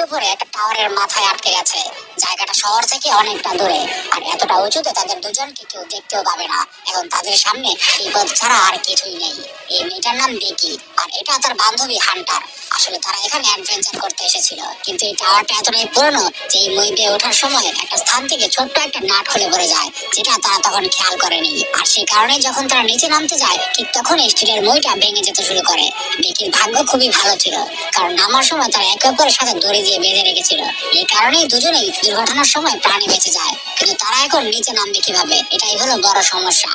উপরে একটা টাওয়ারের মাথায় আটকে গেছে। জায়গাটা শহর থেকে অনেকটা দূরে। আর এতটা উঁচুতে তাদের দুজনকে কেউ দেখতেও পাবে না। এখন তাদের সামনে বিপদ ছাড়া আর কিছুই নেই। এই মেয়েটার নাম বেকি। এটা তার বান্ধবী হান্টার। আসলে তারা এখানে অ্যাডভেঞ্চার করতে এসেছিল। কিন্তু এই টাওয়ারটা এতটাই পুরনো যে এই মই বেয়ে ওঠার সময় একটা স্থান থেকে ছোট্ট একটা নাট খুলে পড়ে যায়, যেটা তারা তখন খেয়াল করেনি। আর সেই কারণে যখন তারা নিচে নামতে যায়, ঠিক তখন স্টিলের মইটা ভেঙে যেতে শুরু করে। বেকির ভাগ্য খুবই ভালো ছিল, কারণ নামার সময় তারা একে অপরের সাথে দড়ি দিয়ে বেঁধে রেখেছিল। এই কারণেই দুজনেই দুর্ঘটনার সময় প্রাণে বেঁচে যায়। কিন্তু তারা এখন নিচে নামবে কীভাবে? এটাই হলো বড় সমস্যা।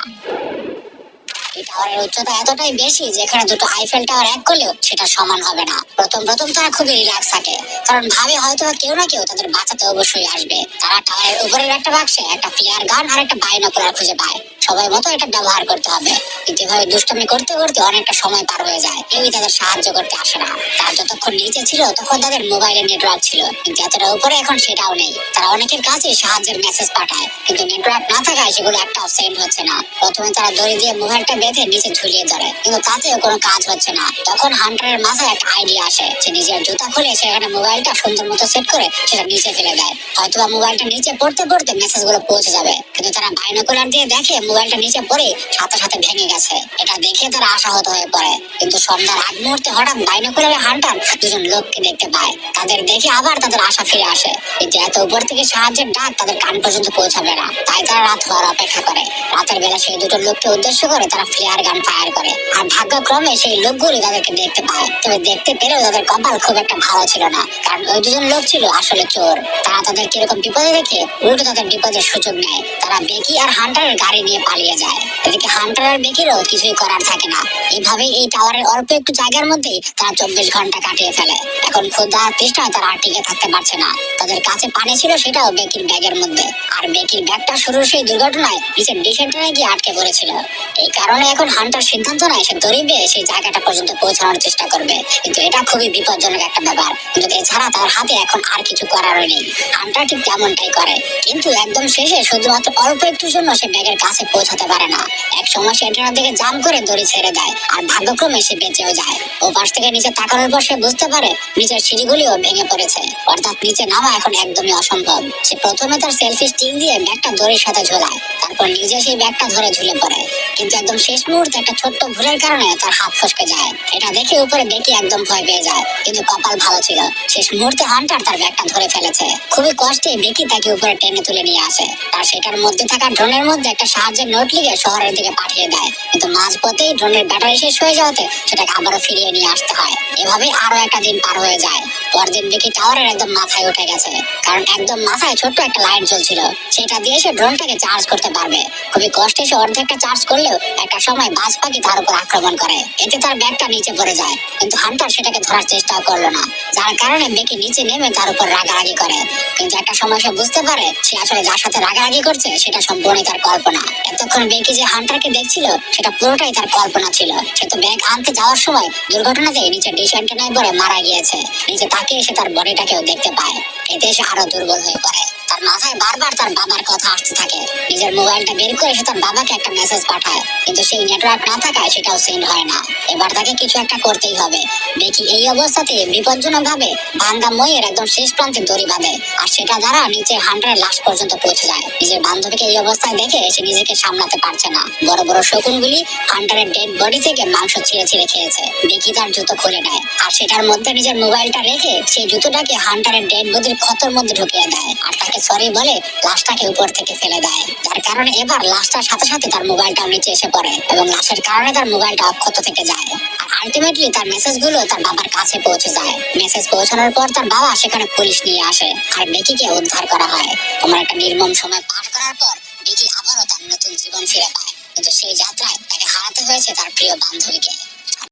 এই উচ্চতা এতটাই বেশি যেখানে দুটো আইফেল টাওয়ার এক করলেও সেটা সমান হবে না। প্রথম প্রথম তারা খুবই রিল্যাক্স থাকে। কারণ ভাবে হয়তো কেউ না কেউ তাদের বাঁচাতে অবশ্যই আসবে। তারা টাওয়ারের উপরের একটা বাক্সে একটা ফ্লেয়ার গান আর একটা বাইনোকুলার খুঁজে পায়। সবাই মতো এটা ব্যবহার করতে হবে। কিন্তু এভাবে দুষ্টামি করতে করতে অনেকটা সময় পার হয়ে যায়। কেউই তাদের সাহায্য করতে আসে না। তারা যতক্ষণ নিচে ছিল তখন তাদের মোবাইলে নেটওয়ার্ক ছিল। কিন্তু এতটা উপরে এখন সেটাও নেই। তারা অনেকের কাছে সাহায্যের মেসেজ পাঠায়। কিন্তু নেটওয়ার্ক না থাকায় সেগুলো একটাও সেন্ড হচ্ছে না। প্রথমে তারা দড়ি দিয়ে মোবাইলটা বেঁধে নিচে ঝুলিয়ে ধরে। কিন্তু তাতেও কোনো কাজ হচ্ছে না। তখন হান্টারের মাথায় একটা আইডিয়া আসে। সে নিজের জুতা খুলে সেখানে মোবাইলটা সুন্দর মতো সেট করে সেটা নিচে ফেলে দেয়। হয়তোবা মোবাইলটা নিচে পড়তে পড়তে মেসেজগুলো পৌঁছে যাবে। কিন্তু তারা বাইনোকুলার দিয়ে দেখে মোবাইলটা নিচে পড়ে সাথে সাথে ভেঙে গেছে। এটা দেখে তারা আশাহত হয়ে পড়ে। কিন্তু সন্ধ্যার আগ মুহূর্তে হঠাৎ বাইনোকুলারে হান্টার দুজন লোককে দেখতে পায়। তাদের দেখে আবার তাদের আশা ফিরে আসে। কিন্তু এত উপর থেকে সাহায্যের ডাক তাদের কান পর্যন্ত পৌঁছাবে না। তাই তারা রাত হওয়ার অপেক্ষা করে। রাতের বেলা সেই দুটো লোককে উদ্দেশ্য করে তারা ফ্লেয়ার গান ফায়ার করে। আর ভাগ্যক্রমে সেই লোকগুলি তাদেরকে দেখতে পায়। তবে দেখতে পেলেও তাদের কপাল খুব একটা ভালো ছিল না। কারণ ওই দুজন লোক ছিল আসলে চোর। তারা তাদের কীরকম বিপদে দেখে উল্টো তাদের বিপদের সুযোগ নেয়। তারা বেকি আর হান্টারের গাড়ি নিয়ে পালিয়ে যায়। এদিকে হান্টার আর বেকিরও কিছুই করার থাকে না। এইভাবেই এই টাওয়ারের অল্প একটু জায়গার মধ্যেই তারা চব্বিশ ঘণ্টা কাটিয়ে ফেলে। এখন ক্ষুদা তৃষ্ণায় তারা আর টিকে থাকতে পারছে না। তাদের কাছে পানি ছিল সেটাও বেকির ব্যাগের মধ্যে। আর বেকির ব্যাগটা শুরুর সেই দুর্ঘটনায় নিচের ডিসেন্টারে গিয়ে আটকে পড়েছিল। এই কারণে এখন হান্টার সিদ্ধান্ত নেয় সে দড়ি বেয়ে সেই জায়গাটা পর্যন্ত পৌঁছানোর চেষ্টা করবে। কিন্তু এটা খুবই বিপজ্জনক একটা ব্যাপার। কিন্তু এছাড়া তার হাতে এখন আর কিছু করারও নেই হান্টার ঠিক তেমনটাই করে। কিন্তু একদম শেষে শুধুমাত্র অল্প একটুর জন্য সে ব্যাগের কাছে পৌঁছাতে পারে না। এক সময় সে এটার দিকে জাম করে দড়ি ছেড়ে দেয় আর ভাগ্যক্রমে সে বেঁচেও যায়। ও পাশ থেকে নিচে তাকানোর পর সে বুঝতে পারে নিচের সিঁড়িগুলিও ভেঙে পড়েছে। অর্থাৎ নিচে নামা এখন একদমই অসম্ভব। সে প্রথমে তার সেলফি স্টিক দিয়ে ব্যাগটা দড়ির সাথে ঝোলায়। তারপর নিজে সেই ব্যাগটা ধরে ঝুলে পড়ে। কিন্তু একদম শেষ মুহূর্তে একটা ছোট্ট ভুলের কারণে তার হাত ফসকে যায়। এটা দেখে উপরে বেঁকে একদম ভয় পেয়ে যায়। কিন্তু কপাল ভালো ছিল। শেষ মুহূর্তে হান্টার তার ব্যাগটা ধরে ফেলেছে। খুবই কষ্টে বেকি তাকে উপরে টেনে তুলে নিয়ে আসে। আর সেটার মধ্যে থাকা ড্রোনের মধ্যে একটা সাহায্যের নোট লিখে শহরের দিকে পাঠিয়ে দেয়। কিন্তু মাঝ পথেই ড্রোনের ব্যাটারি শেষ হয়ে যাওয়াতে সেটাকে আবারও ফিরিয়ে নিয়ে আসতে হয়। এভাবে আরও একটা দিন পার হয়ে যায়। পরদিন দেখি টাওয়ারের একদম মাথায় উঠে গেছে। কারণ একদম মাথায় ছোট্ট একটা লাইট জ্বলছিল। সেটা দিয়ে সে ড্রোনটাকে চার্জ করতে পারবে। খুবই কষ্টে সে অর্ধেকটা চার্জ করলেও একটা সময় বাজ পাখি তার উপর আক্রমণ করে। এতে তার ব্যাগটা নিচে পড়ে যায়। কিন্তু হান্টার সেটাকে ধরার চেষ্টাও করল না। যার কারণে বেকি নিচে নেমে তার উপর রাগারাগি করে। কিন্তু একটা সময় সে বুঝতে পারে, সে আসলে যার সাথে রাগারাগি করছে, সেটা সম্পূর্ণই তার কল্পনা। এতক্ষণ বেকি যে হান্টারকে দেখছিল, সেটা পুরোটাই তার কল্পনা ছিল। সে তো ব্যাগ আনতে যাওয়ার সময় দুর্ঘটনাতে নিচে ডিশ অ্যান্টেনায় পরে মারা গিয়েছে। নিচে তাকিয়ে এসে তার বডিটাকেও দেখতে পায়। এতে সে আরও দুর্বল হয়ে পড়ে। তার মাথায় বারবার তার বাবার কথা আসতে থাকে। নিজের মোবাইলটা বের করে সে তার বাবাকে একটা মেসেজ পাঠায়। কিন্তু সেই নেটওয়ার্ক না থাকায় সেটাও সেন্ড হয় না। এবার তাকে কিছু একটা করতেই হবে। দেখি এই অবস্থাতে বিপজ্জনক ভাবে ভাঙ্গা মইয়ের একদম শেষ প্রান্তে দড়ি বাঁধে। আর সেটা দ্বারা নিচে হান্টারের লাশ পর্যন্ত পৌঁছে যায়। নিজের বান্ধবীকে এই অবস্থায় দেখে সে নিজেকে সামলাতে পারছে না। বড় বড় শকুনগুলি হান্টারের ডেড বডি থেকে মাংস ছিঁড়ে ছিঁড়ে খেয়েছে। দেখি তার জুতো খুলে নেয়। আর সেটার মধ্যে নিজের মোবাইলটা রেখে সেই জুতোটাকে হান্টারের ডেড বডির ক্ষতর মধ্যে ঢুকিয়ে দেয়। আর তাকে সরি বলে লাশটাকে উপর থেকে ফেলে দেয়। যার কারণে এবার লাশটার সাথে সাথে তার মোবাইলটাও নিচে এসে পড়ে এবং লাশের কারণে তার মোবাইলটা অক্ষত থেকে যায়। আর আলটিমেটলি তার মেসেজগুলো তার বাবার কাছে পৌঁছে যায়। মেসেজ পৌঁছানোর পর তার বাবা সেখানে পুলিশ নিয়ে আসে আর বেকিকে উদ্ধার করা হয়। তোমার একটা নির্মম সময় পার করার পর বেকি আবারও তার নতুন জীবন ফিরে পায়। কিন্তু সেই যাত্রায় তাকে হারাতে হয়েছে তার প্রিয় বান্ধবীকে।